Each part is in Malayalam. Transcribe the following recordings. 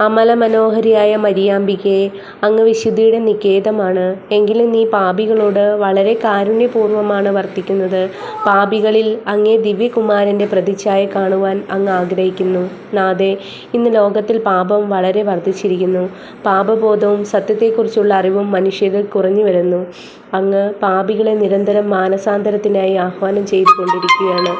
അമലമനോഹരിയായ മരിയാമ്പികേ, അങ്ങ് വിശുദ്ധിയുടെ നികേതമാണ്. എങ്കിലും നീ പാപികളോട് വളരെ കാരുണ്യപൂർവമാണ് വർത്തിക്കുന്നത്. പാപികളിൽ അങ്ങേ ദിവ്യകുമാരന്റെ പ്രതിച്ഛായ കാണുവാൻ അങ്ങ് ആഗ്രഹിക്കുന്നു. നാഥേ, ഇന്ന് ലോകത്തിൽ പാപം വളരെ വർദ്ധിച്ചിരിക്കുന്നു. പാപബോധവും സത്യത്തെക്കുറിച്ചുള്ള അറിവും മനുഷ്യരിൽ കുറഞ്ഞു വരുന്നു അങ്ങ് പാപികളെ നിരന്തരം മാനസാന്തരത്തിനായി ആഹ്വാനം ചെയ്തുകൊണ്ടിരിക്കുകയാണ്.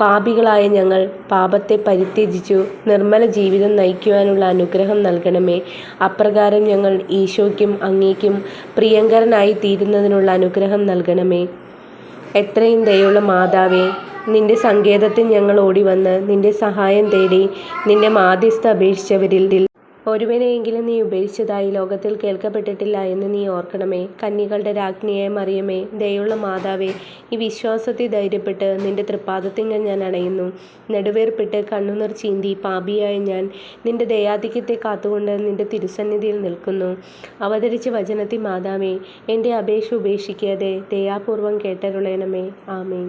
പാപികളായ ഞങ്ങൾ പാപത്തെ പരിത്യജിച്ചു നിർമ്മല ജീവിതം നയിക്കുവാനുള്ള അനുഗ്രഹം നൽകണമേ. അപ്രകാരം ഞങ്ങൾ ഈശോയ്ക്കും അങ്ങേക്കും പ്രിയങ്കരനായി തീരുന്നതിനുള്ള അനുഗ്രഹം നൽകണമേ. എത്രയും ദയുള്ള മാതാവേ, നിന്റെ സങ്കേതത്തിൽ ഞങ്ങൾ ഓടി വന്ന് നിന്റെ സഹായം തേടി നിന്റെ മാധ്യസ്ഥ അപേക്ഷിച്ചവരിൽ ഒരുവനെയെങ്കിലും നീ ഉപേക്ഷിച്ചതായി ലോകത്തിൽ കേൾക്കപ്പെട്ടിട്ടില്ല എന്ന് നീ ഓർക്കണമേ. കന്യകളുടെ രാജ്ഞിയായ മറിയമേ, ദയുള്ള മാതാവേ, ഈ വിശ്വാസത്തെ ധൈര്യപ്പെട്ട് നിന്റെ തൃപ്പാദത്തിങ്കൽ ഞാൻ അണയുന്നു. നെടുവേർപ്പിട്ട് കണ്ണുനീർ ചീന്തി പാപിയായ ഞാൻ നിന്റെ ദയാധിക്യത്തെ കാത്തുകൊണ്ട് നിന്റെ തിരുസന്നിധിയിൽ നിൽക്കുന്നു. അവതരിച്ച വചനത്തി മാതാവേ, എന്റെ അപേക്ഷ ഉപേക്ഷിക്കാതെ ദയാപൂർവം കേട്ടരുളയണമേ ആമേൻ.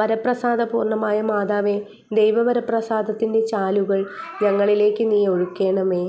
വരപ്രസാദപൂർണമായ മാതാവേ, ദൈവവരപ്രസാദത്തിന്റെ ചാലുകൾ ഞങ്ങളിലേക്ക് നീ ഒഴുക്കേണമേ.